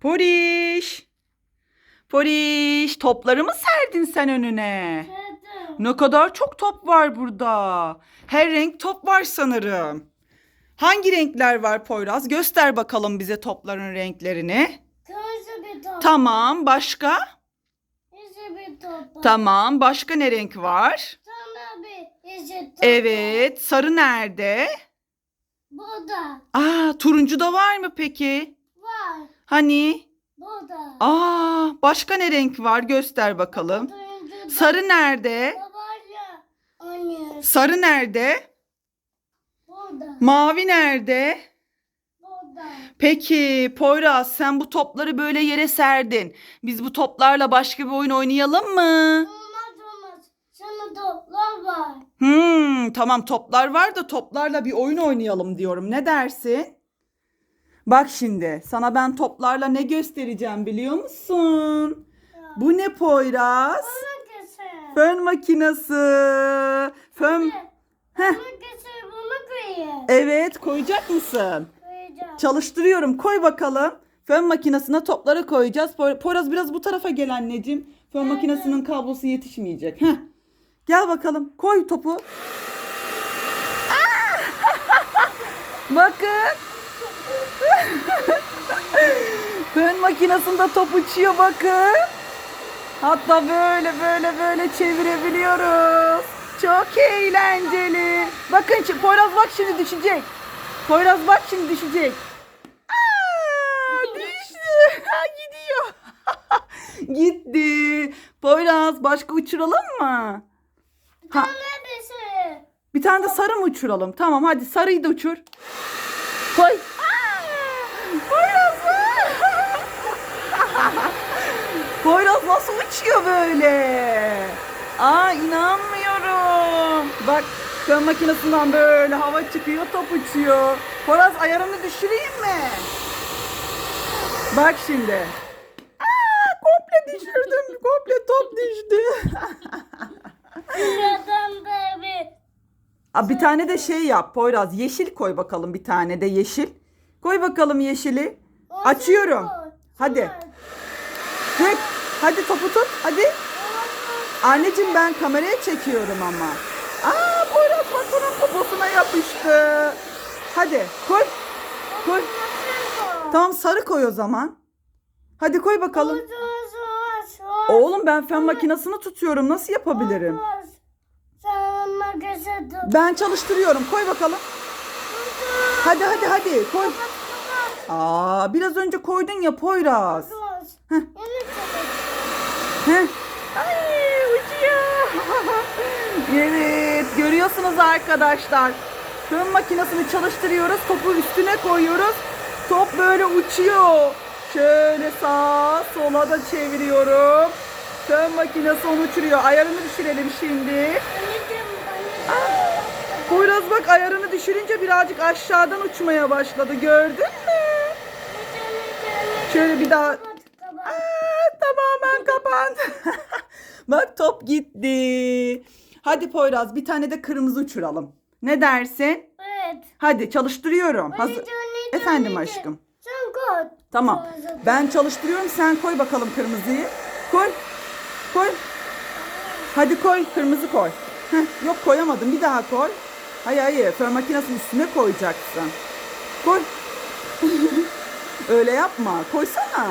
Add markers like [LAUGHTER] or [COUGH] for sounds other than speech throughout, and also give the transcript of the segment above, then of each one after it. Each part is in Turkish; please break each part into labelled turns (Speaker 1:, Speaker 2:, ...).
Speaker 1: Poriş. Poriş topları mı serdin sen önüne?
Speaker 2: Dedim.
Speaker 1: Ne kadar çok top var burada. Her renk top var sanırım. Hangi renkler var Poyraz? Göster bakalım bize topların renklerini.
Speaker 2: Kırmızı bir top.
Speaker 1: Tamam, başka?
Speaker 2: Yeşil bir top.
Speaker 1: Tamam, başka ne renk var?
Speaker 2: Sonra bir yeşil top.
Speaker 1: Evet, sarı nerede?
Speaker 2: Burada.
Speaker 1: Aa, turuncu da var mı peki? Hani?
Speaker 2: Burada.
Speaker 1: Aa, başka ne renk var? Göster bakalım. Sarı nerede?
Speaker 2: Oynuyoruz.
Speaker 1: Sarı nerede?
Speaker 2: Burada.
Speaker 1: Mavi nerede?
Speaker 2: Burada.
Speaker 1: Peki Poyraz sen bu topları böyle yere serdin. Biz bu toplarla başka bir oyun oynayalım mı?
Speaker 2: Olmaz olmaz. Sana toplar var.
Speaker 1: Hmm, tamam toplar var da toplarla bir oyun oynayalım diyorum. Ne dersin? Bak şimdi sana ben toplarla ne göstereceğim biliyor musun? Bu ne Poyraz? Fön makinesi. Fön... Heh, evet koyacak mısın?
Speaker 2: Koyacağım.
Speaker 1: Çalıştırıyorum. Koy bakalım. Fön makinesine topları koyacağız. Po- Poyraz biraz bu tarafa gel anneciğim. Fön makinesinin kablosu yetişmeyecek. Heh. Gel bakalım. Koy topu. Aa! [LAUGHS] bakın. Fön makinesinde top uçuyor bakın. Hatta böyle böyle böyle çevirebiliyoruz. Çok eğlenceli. Bakın Poyraz bak şimdi düşecek. Poyraz bak şimdi düşecek. Aa, düştü. [LAUGHS] Ha, gidiyor. [LAUGHS] Gitti. Poyraz başka uçuralım mı? Ha, bir tane de sarı mı uçuralım? Tamam hadi sarıyı da uçur. Koy. Aa, Poyraz. Poyraz nasıl uçuyor böyle? Aa inanmıyorum. Bak fön makinesinden böyle hava çıkıyor top uçuyor. Poyraz ayarını düşüreyim mi? Bak şimdi. Aa komple düşürdüm. Komple top düştü.
Speaker 2: Buradan da bir.
Speaker 1: Aa, bir tane de şey yap Poyraz. Yeşil koy bakalım bir tane de yeşil. Koy bakalım yeşili. Açıyorum. Hadi. Tek. Hadi topu tut. Hadi. Anneciğim ben kameraya çekiyorum ama. Aa Poyraz bak bunun poposuna yapıştı. Hadi koy. Koy. Tamam sarı koy o zaman. Hadi koy bakalım. Oğlum ben fen makinesini tutuyorum. Nasıl yapabilirim? Ben çalıştırıyorum. Koy bakalım. Hadi hadi hadi koy. Aa biraz önce koydun ya Poyraz.
Speaker 2: Heh.
Speaker 1: Ay uçuyor. [LAUGHS] evet görüyorsunuz arkadaşlar. Fön makinesini çalıştırıyoruz. Topu üstüne koyuyoruz. Top böyle uçuyor. Şöyle sağa sola da çeviriyorum. Fön makinesi onu uçuruyor. Ayarını düşürelim şimdi. Poyraz bak ayarını düşürünce birazcık aşağıdan uçmaya başladı. Gördün mü? Şöyle bir daha Aa, kapandı. [LAUGHS] Bak top gitti. Hadi Poyraz bir tane de kırmızı uçuralım. Ne dersin?
Speaker 2: Evet.
Speaker 1: Hadi çalıştırıyorum. Hazır. Efendim aşkım.
Speaker 2: Sen koy.
Speaker 1: Tamam. Ben çalıştırıyorum. Sen koy bakalım kırmızıyı. Koy. Koy. Hadi koy. Kırmızı koy. Heh, yok koyamadım. Bir daha koy. Hayır hayır. Fön makinesinin üstüne koyacaksın. Koy. [LAUGHS] Öyle yapma. Koysana.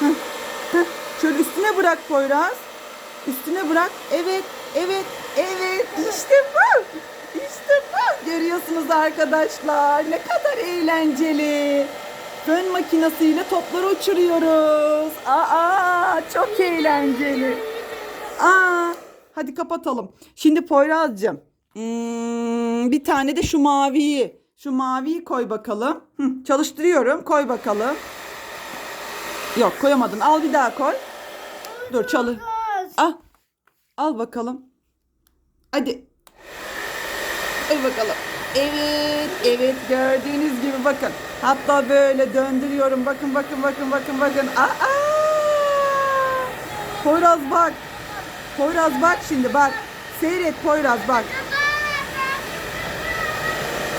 Speaker 1: Heh. Şöyle üstüne bırak Poyraz. Üstüne bırak. Evet. Evet. Evet. İşte bu. İşte bu. Görüyorsunuz arkadaşlar. Ne kadar eğlenceli. Fön makinesiyle topları uçuruyoruz. Aa, çok eğlenceli. Aa, hadi kapatalım. Şimdi Poyraz'cığım. hmm, bir tane de şu maviyi. Şu maviyi koy bakalım. Hı, çalıştırıyorum. Koy bakalım. Yok koyamadın. Al bir daha koy. Dur çalı. Al. Al bakalım. Hadi. Koy bakalım. Evet, evet gördüğünüz gibi bakın. Hatta böyle döndürüyorum. Bakın, bakın, bakın, bakın, bakın. Aa! Poyraz bak. Poyraz bak şimdi bak. Seyret Poyraz bak.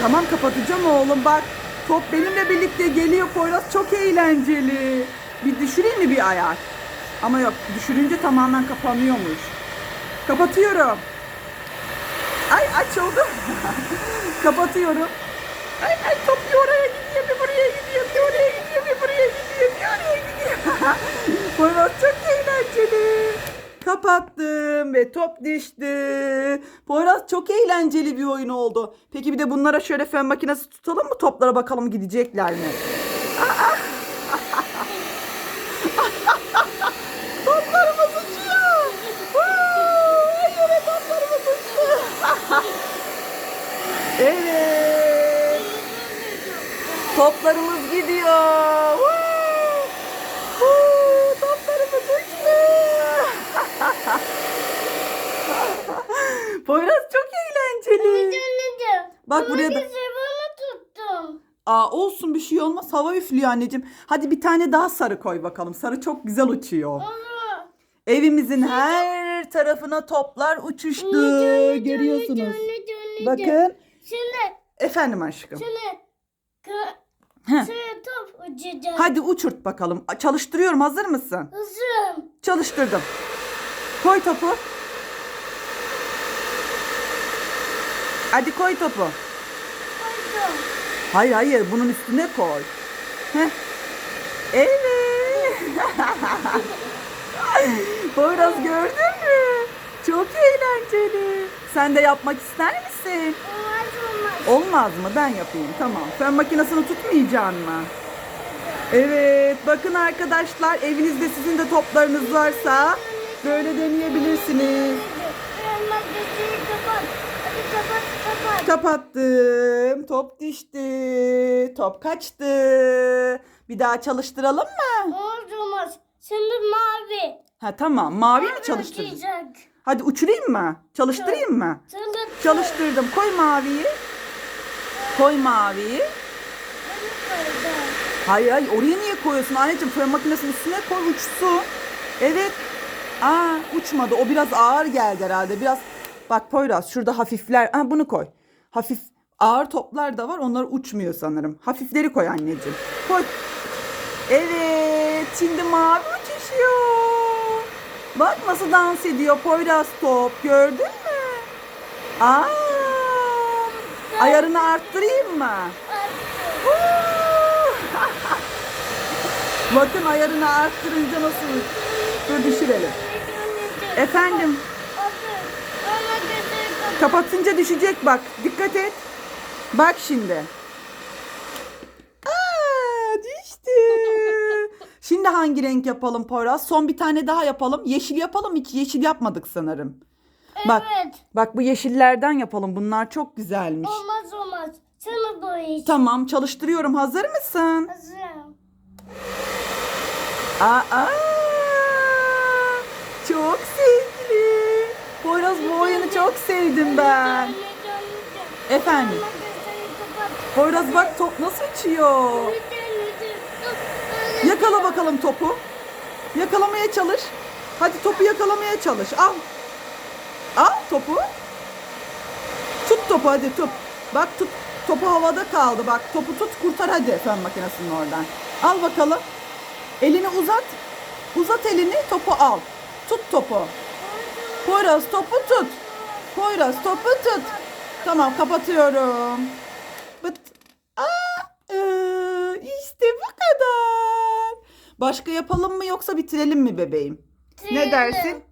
Speaker 1: Tamam kapatacağım oğlum bak. Top benimle birlikte geliyor Poyraz. Çok eğlenceli. Bir düşüreyim mi bir ayar? Ama yok düşürünce tamamen kapanıyormuş. Kapatıyorum. Ay açıldı. [LAUGHS] Kapatıyorum. Ay ay top bir oraya gidiyor bir buraya gidiyor bir oraya gidiyor bir buraya gidiyor bir oraya gidiyor. Poyraz çok eğlenceli. Kapattım ve top düştü. Poyraz çok eğlenceli bir oyun oldu. Peki bir de bunlara şöyle fen makinesi tutalım mı? Toplara bakalım gidecekler mi? Aa! Toplarımız uçuyor. Vuu! Her yere toplarımız uçtu. evet. Toplarımız gidiyor. Vuu! Toplarımız uçtu. [LAUGHS] Poyraz çok eğlenceli. Bak buraya da-. Aa olsun bir şey olmaz. Hava üflüyor anneciğim. Hadi bir tane daha sarı koy bakalım. Sarı çok güzel uçuyor.
Speaker 2: Ama.
Speaker 1: Evimizin her tarafına toplar uçuştu. Görüyorsunuz. Bakın.
Speaker 2: Şimdi,
Speaker 1: Efendim aşkım.
Speaker 2: şimdi.
Speaker 1: Heh.
Speaker 2: Top uçacak.
Speaker 1: Hadi uçurt bakalım. Çalıştırıyorum. Hazır mısın?
Speaker 2: Hızım.
Speaker 1: Çalıştırdım. Koy topu. Hadi koy topu.
Speaker 2: Koydum.
Speaker 1: Hayır hayır bunun üstüne koy. Heh. Evet. [LAUGHS] Poyraz gördün mü? Çok eğlenceli. Sen de yapmak ister misin?
Speaker 2: Olmaz olmaz.
Speaker 1: Olmaz mı? Ben yapayım. Tamam. Fen makinesini tutmayacaksın mı? Evet. Bakın arkadaşlar evinizde sizin de toplarınız varsa böyle deneyebilirsiniz.
Speaker 2: Kapat.
Speaker 1: Kapattım. Top düştü. Top kaçtı. Bir daha çalıştıralım mı?
Speaker 2: Olmaz olmaz. Şimdi mavi.
Speaker 1: Ha tamam. Mavi mi
Speaker 2: Mavi
Speaker 1: çalıştırdın?
Speaker 2: uçacak.
Speaker 1: Hadi uçurayım mı? Çalıştırayım mı? Çalıştırdım. Koy maviyi. Koy maviyi. Hayır hayır oraya niye koyuyorsun anneciğim? Fön makinesinin üstüne koy uçsun. Evet. Aa uçmadı. O biraz ağır geldi herhalde. Biraz bak Poyraz şurada hafifler. Ha bunu koy. Hafif ağır toplar da var. Onlar uçmuyor sanırım. Hafifleri koy anneciğim. Koy. Evet. Şimdi mavi uçuşuyor. Bak nasıl dans ediyor Poyraz top. Gördün mü? Aa. Ayarını arttırayım mı? [LAUGHS] Bakın ayarını arttırınca nasıl? Dur düşürelim. Efendim kapatınca düşecek bak. Dikkat et. Bak şimdi. Aa, düştü. Şimdi hangi renk yapalım Poyraz? Son bir tane daha yapalım. Yeşil yapalım. Hiç yeşil yapmadık sanırım. Bak.
Speaker 2: Evet.
Speaker 1: Bak bu yeşillerden yapalım. Bunlar çok güzelmiş.
Speaker 2: Olmaz olmaz. Sana boyayacağım.
Speaker 1: Tamam çalıştırıyorum. Hazır mısın?
Speaker 2: Hazırım.
Speaker 1: Aa, çok sevgili. Poyraz bu oyunu çok sevdim ben. Efendim? Poyraz bak top nasıl uçuyor. Yakala bakalım topu. Yakalamaya çalış. Hadi topu yakalamaya çalış. Al. Al topu. Tut topu hadi tut. Bak tut. Topu havada kaldı. Bak topu tut kurtar hadi fön makinesinin oradan. Al bakalım. Elini uzat. Uzat elini topu al. Tut topu. Poyraz topu tut. Poyraz topu tut. Tamam kapatıyorum. Bıt. Aa, ee, işte bu kadar. Başka yapalım mı yoksa bitirelim mi bebeğim? Ne dersin?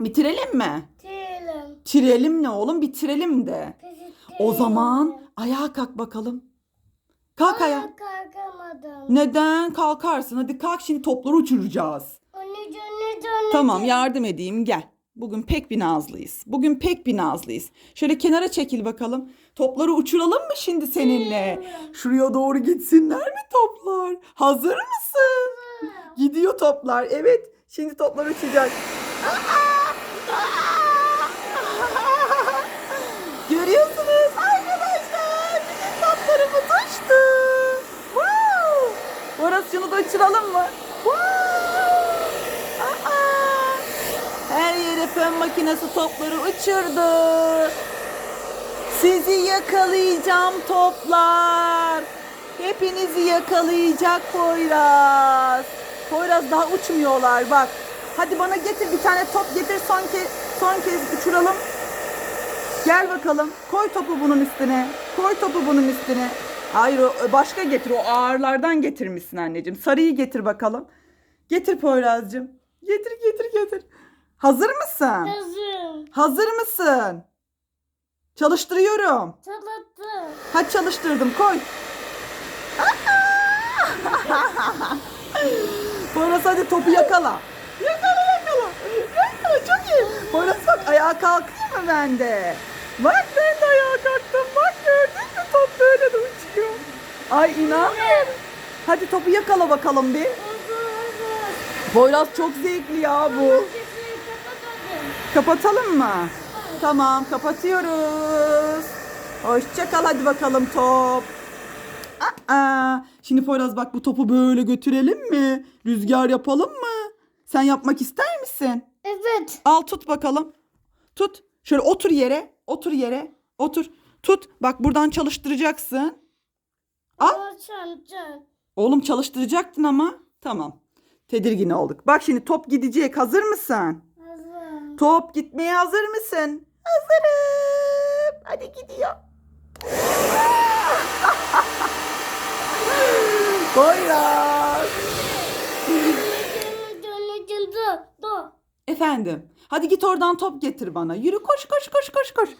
Speaker 1: Bitirelim mi?
Speaker 2: Değilim.
Speaker 1: Bitirelim ne oğlum bitirelim de. O zaman ayağa kalk bakalım. Kalk ayağa.
Speaker 2: Kalkamadım.
Speaker 1: Neden? Kalkarsın. Hadi kalk şimdi topları uçuracağız.
Speaker 2: Anneciğim, anneciğim,
Speaker 1: Tamam
Speaker 2: anneciğim.
Speaker 1: yardım edeyim gel. Bugün pek bir nazlıyız. Bugün pek bir nazlıyız. Şöyle kenara çekil bakalım. Topları uçuralım mı şimdi seninle? Şuraya doğru gitsinler mi toplar? Hazır mısın? Gidiyor toplar. Evet. Şimdi toplar uçacak. Görüyorsunuz arkadaşlar. Bizim toplarımız uçtu. Wow. Orası şunu da uçuralım mı? Wow. Aa. Her yere fön makinesi topları uçurdu. Sizi yakalayacağım toplar. Hepinizi yakalayacak Poyraz. Poyraz daha uçmuyorlar bak. Hadi bana getir bir tane top getir son kez son kez uçuralım. Gel bakalım. Koy topu bunun üstüne. Koy topu bunun üstüne. Hayır o başka getir. O ağırlardan getirmişsin anneciğim. Sarıyı getir bakalım. Getir Poyraz'cığım. Getir getir getir. Hazır mısın?
Speaker 2: Kızım.
Speaker 1: Hazır mısın? Çalıştırıyorum.
Speaker 2: Çalıştı.
Speaker 1: Hadi çalıştırdım koy. [LAUGHS] Poyraz hadi topu yakala. Yakala yakala. Yakala çok iyi. Poyraz bak ayağa kalkayım mı ben de? Bak ben de ayağa kalktım. Bak gördün mü top böyle de uçuyor. Ay inanmıyorum. Hadi topu yakala bakalım bir. Poyraz çok zevkli ya bu.
Speaker 2: Kapatalım.
Speaker 1: Mı? Tamam kapatıyoruz. Hoşça kal hadi bakalım top. Aa, şimdi Poyraz bak bu topu böyle götürelim mi? Rüzgar yapalım mı? Sen yapmak ister misin?
Speaker 2: Evet.
Speaker 1: Al tut bakalım. Tut. Şöyle otur yere. Otur yere. Otur. Tut. Bak buradan çalıştıracaksın. Al. Oğlum çalıştıracaktın ama. Tamam. Tedirgin olduk. Bak şimdi top gidecek. Hazır mısın? Top gitmeye hazır mısın? Hazırım. Hadi gidiyor. [LAUGHS] Poyraz. Efendim. Hadi git oradan top getir bana. Yürü koş koş koş koş koş.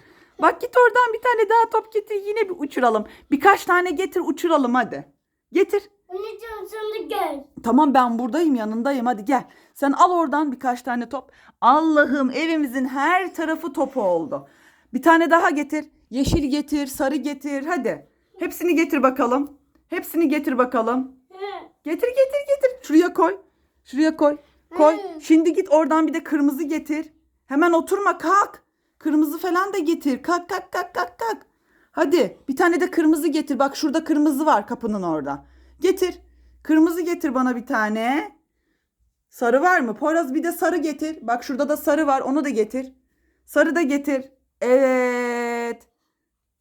Speaker 1: Bak git oradan bir tane daha top getir. Yine bir uçuralım. Birkaç tane getir uçuralım hadi. Getir.
Speaker 2: Anneciğim sen de gel.
Speaker 1: Tamam ben buradayım yanındayım hadi gel. Sen al oradan birkaç tane top. Allah'ım evimizin her tarafı top oldu. Bir tane daha getir. Yeşil getir, sarı getir hadi. Hepsini getir bakalım. Hepsini getir bakalım. Getir getir getir. Şuraya koy. Şuraya koy. Koy. Şimdi git oradan bir de kırmızı getir. Hemen oturma kalk. Kırmızı falan da getir. Kalk kalk kalk kalk kalk. Hadi bir tane de kırmızı getir. Bak şurada kırmızı var kapının orada. Getir. Kırmızı getir bana bir tane. Sarı var mı? Poyraz bir de sarı getir. Bak şurada da sarı var. Onu da getir. Sarı da getir. Evet.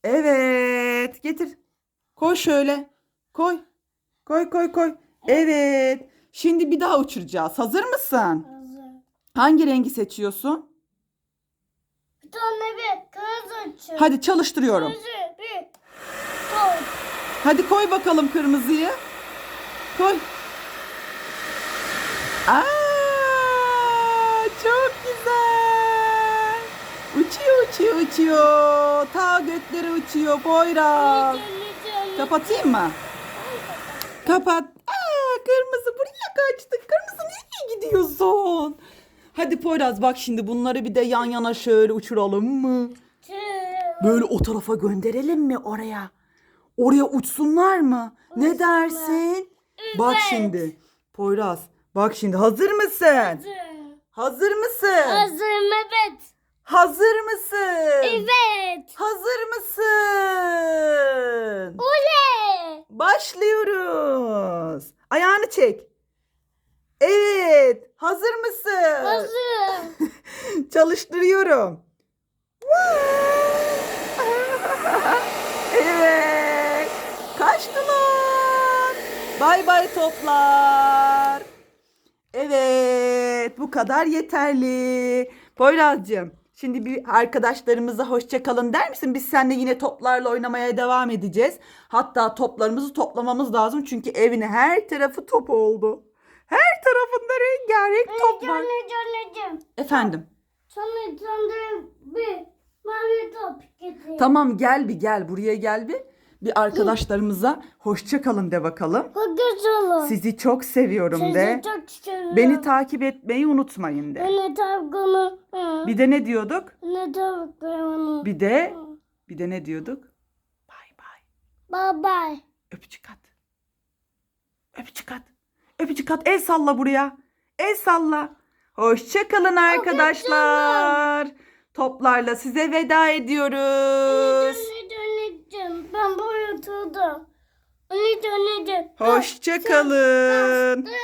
Speaker 1: Evet. Getir. Koy şöyle. Koy. Koy koy koy. Evet. Şimdi bir daha uçuracağız. Hazır mısın?
Speaker 2: Hazır.
Speaker 1: Hangi rengi seçiyorsun?
Speaker 2: Bir tane bir kız açın.
Speaker 1: Hadi çalıştırıyorum.
Speaker 2: Kızı bir. Top.
Speaker 1: Hadi koy bakalım kırmızıyı. Koy. Aa, çok güzel. Uçuyor uçuyor uçuyor. Ta göklere uçuyor Poyraz. Kapatayım mı? Kapat. Aa, kırmızı buraya kaçtı. Kırmızı nereye gidiyorsun? Hadi Poyraz bak şimdi bunları bir de yan yana şöyle uçuralım mı? Böyle o tarafa gönderelim mi oraya? Oraya uçsunlar mı? Ne dersin? Bak şimdi. Poyraz bak şimdi hazır mısın?
Speaker 2: Hazır.
Speaker 1: Hazır mısın?
Speaker 2: Hazırım evet.
Speaker 1: Hazır mısın?
Speaker 2: Evet.
Speaker 1: Hazır mısın?
Speaker 2: Oley.
Speaker 1: Başlıyoruz. Ayağını çek. Evet. Hazır mısın?
Speaker 2: Hazır. [LAUGHS]
Speaker 1: Çalıştırıyorum. [LAUGHS] evet. Bay bay toplar. Evet. Bu kadar yeterli. Poyraz'cığım. Şimdi bir arkadaşlarımıza hoşça kalın der misin? Biz seninle yine toplarla oynamaya devam edeceğiz. Hatta toplarımızı toplamamız lazım. Çünkü evin her tarafı top oldu. Her tarafında rengarenk top var. Efendim.
Speaker 2: Sana sana bir mavi top getir.
Speaker 1: Tamam gel bir gel buraya gel bir. Bir arkadaşlarımıza hoşça kalın de bakalım.
Speaker 2: Hoşçakalın.
Speaker 1: Sizi çok seviyorum
Speaker 2: Sizi
Speaker 1: de.
Speaker 2: çok seviyorum.
Speaker 1: Beni takip etmeyi unutmayın de.
Speaker 2: Beni takımı.
Speaker 1: Bir de ne diyorduk?
Speaker 2: Ne takımı.
Speaker 1: Bir de bir de ne diyorduk? Bay bay.
Speaker 2: Bye bye.
Speaker 1: Öpücük at. Öpücük at. Öpücük at. El salla buraya. El salla. Hoşça kalın arkadaşlar. Toplarla size veda ediyoruz.
Speaker 2: Onu döneceğim.
Speaker 1: Hoşça kalın.